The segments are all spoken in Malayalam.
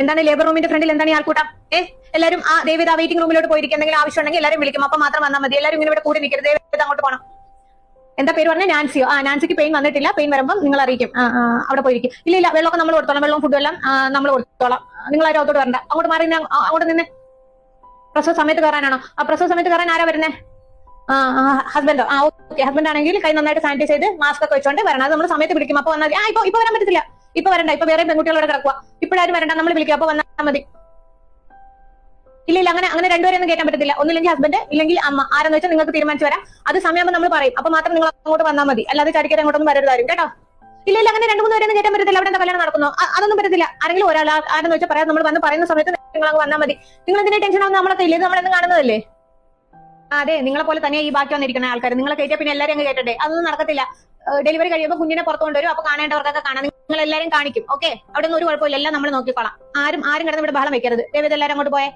എന്താണ് ലേബർ റൂമിന്റെ ഫ്രണ്ടിൽ എന്താണ് ഈ ആൾക്കൂട്ടം? ഏ എല്ലാവരും ആ ദേവിത വെയിറ്റിംഗ് റൂമിലോട്ട് പോയിരിക്കും. എന്തെങ്കിലും ആവശ്യം ഉണ്ടെങ്കിൽ എല്ലാവരും വിളിക്കും. അപ്പൊ മാത്രം വന്നാൽ മതി. എല്ലാവരും ഇങ്ങനെ ഇവിടെ കൂടി നിൽക്കരുത്. ദേവിത അങ്ങോട്ട് പോകണം എന്താ പേര് പറഞ്ഞാൽ നാൻസിയോ. ആ നാൻസിക്ക് പെയിൻ വന്നിട്ടില്ല. പെയിൻ വരുമ്പോൾ നിങ്ങൾ അറിയിക്കും. അവിടെ പോയിരിക്കും. ഇല്ല ഇല്ല വെള്ളമൊക്കെ നമ്മൾ കൊടുത്തോളാം. വെള്ളം ഫുഡും എല്ലാം നമ്മൾ കൊടുത്തോളാം. നിങ്ങൾ ആരും അകത്തോട്ട് വരണ്ട. അങ്ങോട്ട് മാറി അങ്ങോട്ട് നിന്ന്. പ്രസവ സമയത്ത് കയറാനാണോ? ആ പ്രസവ സമയത്ത് കയറാൻ ആരാ വരുന്നേ? ഹസ്ബൻഡോ ആ ഓക്കെ ഹസ്ബൻഡ് ആണെങ്കിൽ കൈ നന്നായിട്ട് സാനിറ്റൈസ് ചെയ്ത് മാസ്ക് ഒക്കെ വെച്ചോണ്ട് വരണം. അത് നമ്മൾ സമയത്ത് പിടിക്കും അപ്പൊ വന്നാൽ ആ ഇപ്പൊ ഇപ്പൊ വരാൻ പറ്റത്തില്ല. ഇപ്പൊ വരണ്ട ഇപ്പൊ വേറെ പെൺകുട്ടികളോട് കിടക്കുക ഇപ്പോഴാരും വരണ്ട നമ്മൾ വിളിക്കുക അപ്പൊ വന്നാൽ മതി. ഇല്ല ഇല്ല അങ്ങനെ അങ്ങനെ രണ്ടുപേരെ ഒന്നും കേൾക്കാൻ പറ്റത്തില്ല. ഒന്നില്ലെങ്കിൽ ഹസ്ബൻഡ് ഇല്ലെങ്കിൽ അമ്മ. ആരെന്ന് വെച്ചാൽ നിങ്ങൾക്ക് തീരുമാനിച്ചു വരാം. അത് സമയമാകുമ്പോൾ നമ്മൾ പറയും. അപ്പൊ മാത്രം നിങ്ങൾ അങ്ങോട്ട് വന്നാൽ മതി. അല്ലാതെ ചടിക്കര അങ്ങോട്ടൊന്നും വരരുതായും കേട്ടോ? ഇല്ല ഇല്ല അങ്ങനെ രണ്ട് മൂന്ന് പേരൊന്നും കേട്ടാൻ പറ്റത്തില്ല. അവിടെ എന്താ കല്യാണം നടക്കുന്നു? അതൊന്നും പറ്റത്തില്ല. ആരെങ്കിലും ഒരാൾ ആരെന്ന് വെച്ചാൽ പറയാം. നമ്മൾ വന്ന് പറയുന്ന സമയത്ത് നിങ്ങൾ അങ്ങ് വന്നാൽ മതി. നിങ്ങൾ എന്തിനാ ടെൻഷൻ ആവുന്ന നമ്മളൊക്കെ ഇല്ലേ? നമ്മളെന്ന് കാണുന്നതല്ലേ? അതെ നിങ്ങളെ പോലെ തന്നെ ഈ ബാക്കി വന്നിരിക്കുന്ന ആൾക്കാർ നിങ്ങളെ കയറ്റിയ പിന്നെ എല്ലാവരും അങ്ങ് കേട്ടട്ടെ അതൊന്നും നടക്കത്തില്ല. ഡെലിവറി കഴിയുമ്പോൾ കുഞ്ഞിനെ പുറത്തു കൊണ്ടുവരും. അപ്പൊ കാണേണ്ടവർക്കൊക്കെ കാണാം. നിങ്ങൾ എല്ലാവരും കാണിക്കും. ഓക്കെ? അവിടെ ഒന്നും ഒരു കുഴപ്പമില്ല. എല്ലാം നമ്മൾ നോക്കിക്കോളാം. ആരും ആരും കിടന്ന് ഇവിടെ ബഹളം വെക്കരുത്. ദൈവം എല്ലാവരും അങ്ങോട്ട് പോയെ.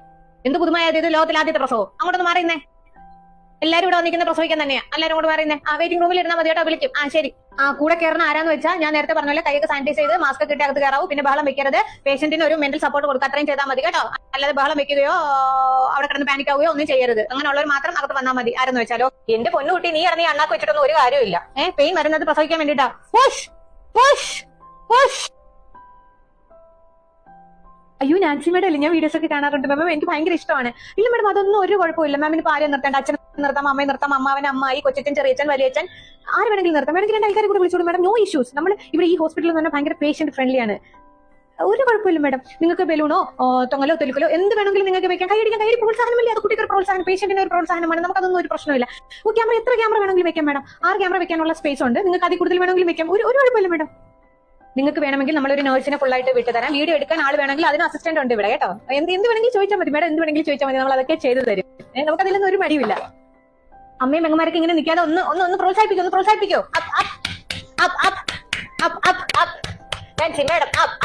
എന്ത് പുതുമയായത് ഇത്? ലോകത്തിൽ ആദ്യത്തെ പ്രസവം. അങ്ങോട്ടൊന്ന് മാറിയുന്നേ എല്ലാവരും ഇവിടെ വന്നിരിക്കുന്ന പ്രസവിക്കാൻ തന്നെയാ. എല്ലാരും കൂടെ പറയുന്നത് ആ വെയിറ്റിംഗ് റൂമിൽ ഇരുന്നാൽ മതി കേട്ടോ വിളിക്കും. ആ ശരി. ആ കൂടെ കയറുന്ന ആരാന്ന് വെച്ചാൽ ഞാൻ നേരത്തെ പറഞ്ഞ പോലെ കൈയൊക്കെ സാനിറ്റൈസ് ചെയ്ത് മാസ്ക് കിട്ടി അകത്ത് കയറാവൂ. പിന്നെ ബഹളം വെക്കരുത്. പേഷ്യന്റിന് ഒരു മെന്റൽ സപ്പോർട്ട് കൊടുക്കുക. അത്രയും ചെയ്താൽ മതി കേട്ടോ. അല്ലാതെ ബഹളം വെക്കുകയോ അവിടെ കിടന്ന് പാനിക് ആവുകയോ ഒന്നും ചെയ്യരുത്. അങ്ങനെയുള്ളവർ മാത്രം അകത്ത് വന്നാൽ മതി ആരെന്ന് വെച്ചാലോ. എന്റെ പൊന്നുകുട്ടി നീ ഇറങ്ങി അണ്ണാക്ക് വെച്ചിട്ടൊന്നും ഒരു കാര്യമില്ല ഏഹ് പെയിൻ വരുന്നത് പ്രസവിക്കാൻ വേണ്ടിട്ടാ. പുഷ് പുഷ് പുഷ് അയ്യോ നാൻസി മേഡം അല്ലേ? ഞാൻ വീഡിയോസ് ഒക്കെ കാണാറുണ്ട്. മാം എനിക്ക് ഭയങ്കര ഇഷ്ടമാണ്. ഇല്ല മാഡം അതൊന്നും ഒരു കുഴപ്പമില്ല മാമിന് ആരെയും നിർത്തേണ്ട. അച്ഛനെ നിർത്താം അമ്മയെ നിർത്താം അമ്മാവൻ അമ്മായി കൊച്ചച്ഛൻ ചെറിയച്ഛൻ വലിയച്ഛൻ. ആര് വേണമെങ്കിലും നിർത്താം. വേണമെങ്കിൽ രണ്ട് ആൾക്കാരെ കൂടെ വിളിച്ചോളൂ മാഡം. നോ ഇഷ്യൂസ് നമ്മൾ ഇവിടെ ഈ ഹോസ്പിറ്റലിൽ തന്നെ ഭയങ്കര പേഷ്യന്റ് ഫ്രണ്ട്ലി ആണ്. ഒരു കുഴപ്പമില്ല മാഡം. നിങ്ങൾക്ക് ബലൂണോ തൊങ്ങലോ തൊലിക്കലോ എന്ത് വേണമെങ്കിലും നിങ്ങൾക്ക് വെക്കാം. കൈയടിക്കാൻ കൈ പ്രോത്സാഹനമില്ല? അത് കുട്ടിക്ക് പ്രോത്സാഹനം പേഷ്യന്റിന് ഒരു പ്രോത്സാഹനമാണ്. നമുക്കതൊന്നും ഒരു പ്രശ്നമില്ല. ഓ ക്യാമറ എത്ര ക്യാമറ വേണമെങ്കിലും വെക്കാം മാഡം? ആറ് ക്യാമറ വെക്കാനുള്ള സ്പേസ് ഉണ്ട്. നിങ്ങൾക്ക് അതിൽ കൂടുതൽ വേണമെങ്കിലും വെക്കാം. ഒരു കുഴപ്പമില്ല മാഡം. നിങ്ങൾക്ക് വേണമെങ്കിൽ നമ്മൾ ഒരു നഴ്സിനെ ഫുൾ ആയിട്ട് വിട്ടു തരാം. വീഡിയോ എടുക്കാൻ ആൾ വേണമെങ്കിൽ അതിന് അസിസ്റ്റന്റ് ഉണ്ട് ഇവിടെ കേട്ടോ. എന്ത് എന്ത് വേണമെങ്കിലും ചോദിച്ചാൽ മതി. മാഡം എന്ത് വേണമെങ്കിലും ചോദിച്ചാൽ മതി. നമ്മൾ അതൊക്കെ ചെയ്തു തരും. നമുക്ക് നമുക്കതിലൊന്നും ഒരു മടിയില്ല അമ്മയും പെങ്ങന്മാരൊക്കെ ഇങ്ങനെ നിൽക്കാതെ ഒന്ന് ഒന്ന് ഒന്ന് പ്രോത്സാഹിപ്പിക്കോ ഒന്ന് പ്രോത്സാഹിപ്പിക്കോ. Madam up.